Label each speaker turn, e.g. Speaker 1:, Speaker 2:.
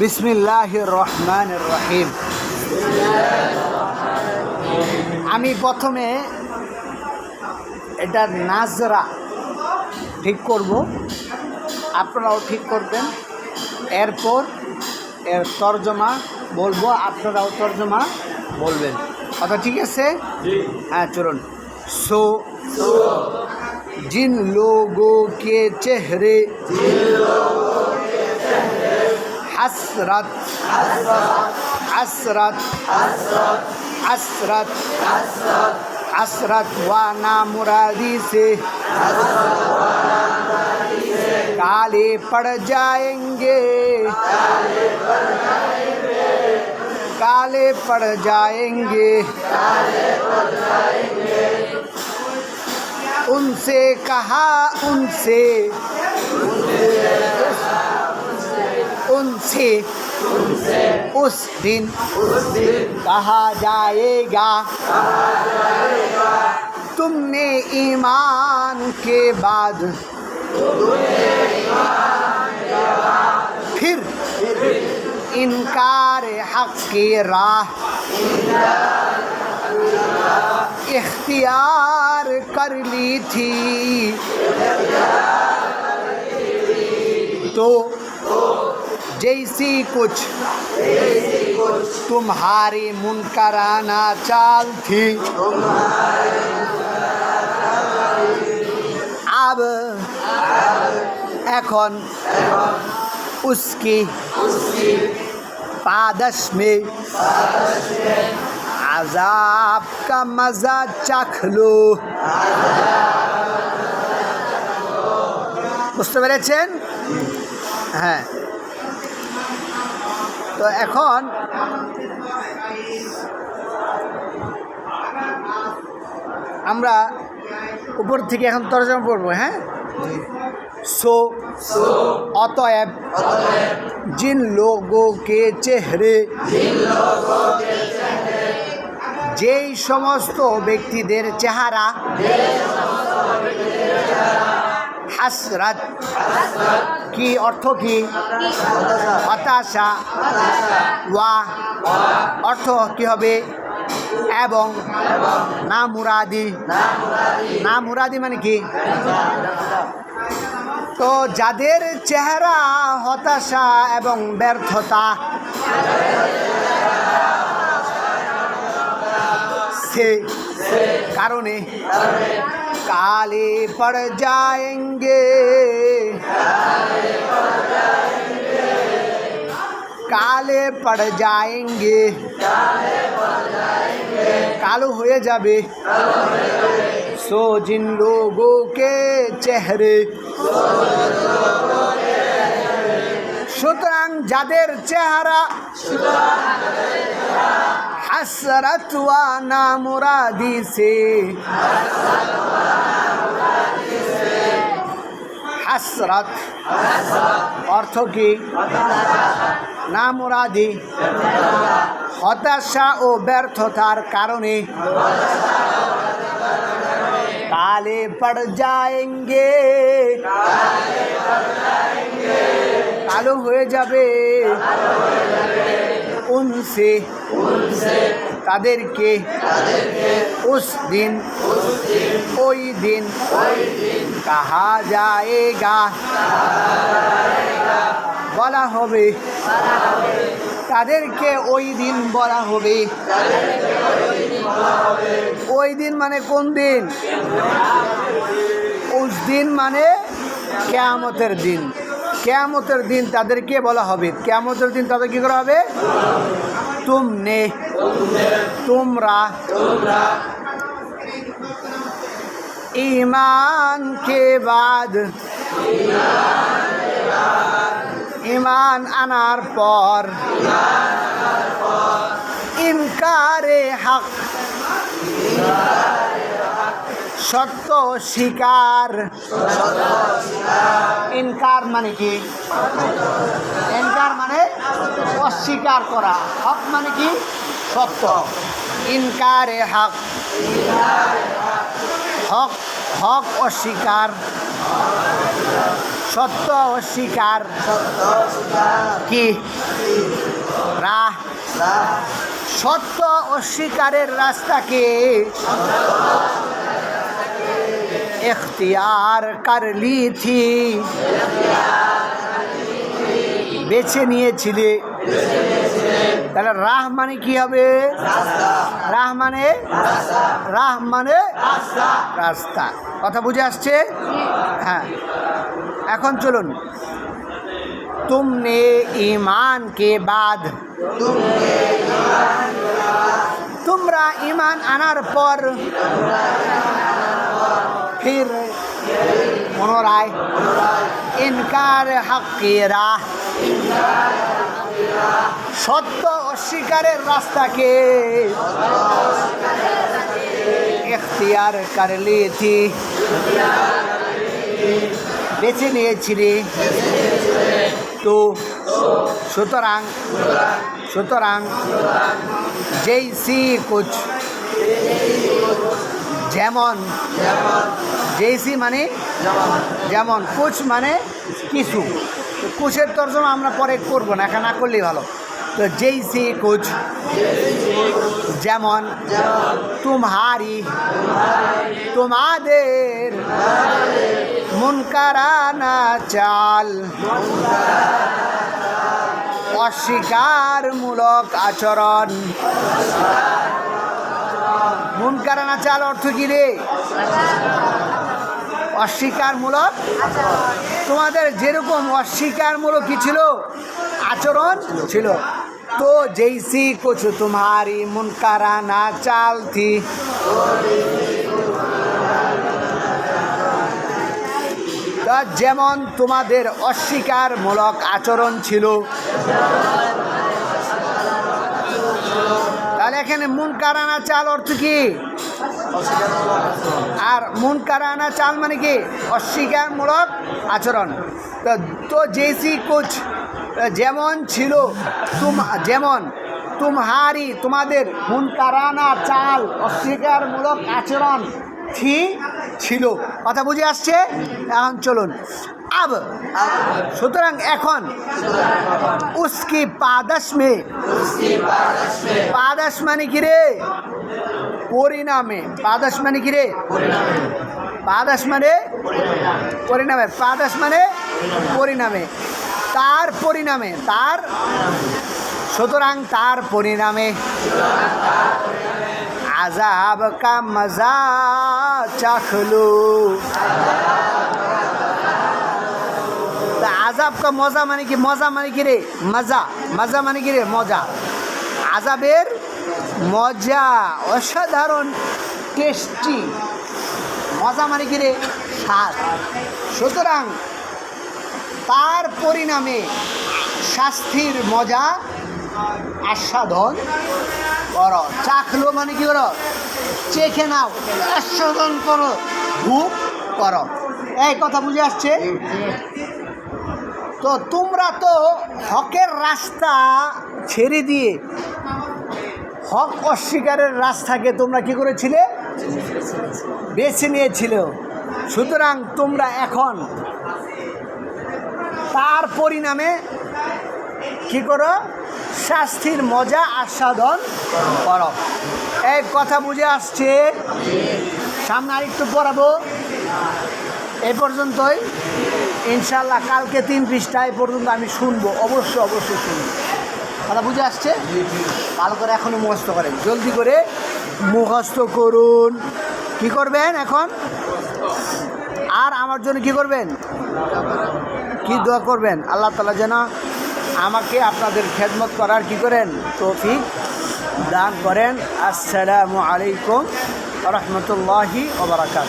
Speaker 1: বিসমিল্লাহ রহমান রহিম। আমি প্রথমে এটা নাজরা ঠিক করব। আপনারাও ঠিক করবেন। এরপর এর তর্জমা বলব, আপনারাও তর্জমা বলবেন। কথা ঠিক আছে? হ্যাঁ চলুন। সো, জিন লোগো কে চেহরে हसरत हसरत हसरत हसरत व नामुरादी से काले पड़ जाएँगे। काले पड़ जाएँगे। उनसे कहा, उनसे। उनसे उस दिन कहा जाएगा। तुमने ईमान के बाद फिर इनकार हक की राह इख्तियार कर ली थी। तो जैसी कुछ तुम्हारी मुनकराना चाल थी अब এখন उसकी पादश में আজাব কা মজা চাখলো বুঝতে পেরেছেন হ্যাঁ তো এখন আমরা উপর থেকে এখন তরজমা পড়বো হ্যাঁ সো অতএব जिन लोगों के চেহারে যেই সমস্ত ব্যক্তিদের চেহারা হাসরাত। কি অর্থ কি? হতাশা। ওয়া। অর্থ কি হবে? এবং না মুরাদি না মুরাদি মানে কি? তো যাদের চেহারা হতাশা এবং ব্যর্থতা, সে কারণে কালে পড় যায়েঙ্গে কালে পড় যায়েঙ্গে কালো হয়ে যাবে সো জিন লোগো কে চেহারে সুতরাং যাদের চেহারা হাসরত না মুরাদি সে। হাসরত অর্থ কি? নামরাদি। হতাশা ও ব্যর্থতার কারণে। কালে পড় যায়েঙ্গে। কালো হয়ে যাবে। উনসে তাদেরকে উস দিন, ওই দিন কাহা যায়গা। বলা হবে তাদেরকে ওই দিন বলা হবে। ওই দিন মানে কোন দিন? উস দিন মানে কেয়ামতের দিন। কেমতের দিন তাদেরকে বলা হবে। কেয়ামতের দিন তাদের কী করা হবে? তুমনে। তোমরা। ইমান কে বাদ। ইমান আনার পর। ইনকারে হক। সত্য স্বীকার ইনকার মানে কি? ইনকার মানে অস্বীকার করা। হক মানে কি? সত্য। ইনকারে হক। হক হক অস্বীকার। সত্য অস্বীকার। কি? রাহ। সত্য অস্বীকারের রাস্তাকে এখতিয়ার কার লিথি বেছে নিয়েছিলে। তাহলে রাহ মানে কি হবে? রাহ মানে? রাহ মানে রাস্তা। কথা বুঝে আসছে? হ্যাঁ। এখন চলুন। তুমনে ইমান কে বাদ? তোমরা ইমান আনার পর ফির পুনরায় ইনকার হকেরা। সত্য অস্বীকারের রাস্তাকে এখতিয়ার করলি থি বেছে নিয়েছিলি। তো সুতরাং সুতরাং জৈসি কুচ যেমন, জেইসি মানে যেমন, কুচ মানে কিছু। কুচের তর্জমা আমরা পরে করব না এখন না করলেই ভালো। তো জেইসি কুচ, যেমন, তুমহারি, তোমাদের মুনকারানা চাল। অস্বীকারমূলক আচরণ। মুনকারানা চাল অর্থ কি রে? অস্বীকারমূলক। তোমাদের যেরকম অস্বীকারমূলক কি ছিল? আচরণ ছিল। তো জৈসি কুছ তোমারি মুনকারানা চাল থি যেমন তোমাদের অস্বীকারমূলক আচরণ ছিল তাহলে এখানে মুন কারানা চাল অর্থ কি? আর মুন কারানা চাল মানে কি? অস্বীকারমূলক আচরণ। তো- জেসি কোচ, যেমন ছিল, তুম, যেমন তুমহারি, তোমাদের মুন কারানা চাল অস্বীকারমূলক আচরণ থি ছিল। কথা বুঝে আসছে? এখন চলুন। আব সুতরাং এখন উসকি পাদস মে। পাদস মানে কি রে? পরিণামে। পাদস মানে কি রে? পাদস মানে পরিণামে। পাদস মানে পরিণামে। তার পরিণামে। তার সুতরাং তার পরিণামে। আজাব কা মজা চাখলু। আজাব কা মজা মানে কি, মজা মানে কি রে? মজা। মজা মানে কি রে? মজা। আজাবের মজা অসাধারণ টেস্টি মজা মানে কি রে? স্বাদ। সুতরাং তার পরিণামে শাস্তির মজা আস্বাদন করো। চাখলো মানে কি করো? চেখে নাও। আস্বাদন করো। ভোগ করো। এই কথা বুঝে আসছে? তো তোমরা তো হকের রাস্তা ছেড়ে দিয়ে হক অস্বীকারের রাস্তাকে তোমরা কি করেছিলে? বেছে নিয়েছিল। সুতরাং তোমরা এখন তার পরিণামে কি করো? শাস্তির মজা আস্বাদন করো। এই কথা বুঝে আসছে? সামনে আরেকটু পড়াবো। এ পর্যন্তই। ইনশাল্লাহ কালকে তিন পৃষ্ঠায় পর্যন্ত আমি শুনব। অবশ্যই অবশ্যই শুনব। কথা বুঝে আসছে? ভালো করে এখনও মুখস্থ করেন। জলদি করে মুখস্থ করুন। কি করবেন এখন? আর আমার জন্য কি করবেন? কি দোয়া করবেন? আল্লাহ তালা যেন আমাকে আপনাদের খেদমত করার কি করেন? তৌফিক দান করেন। আসসালামু আলাইকুম রহমতুল্লাহি ওবরাকাত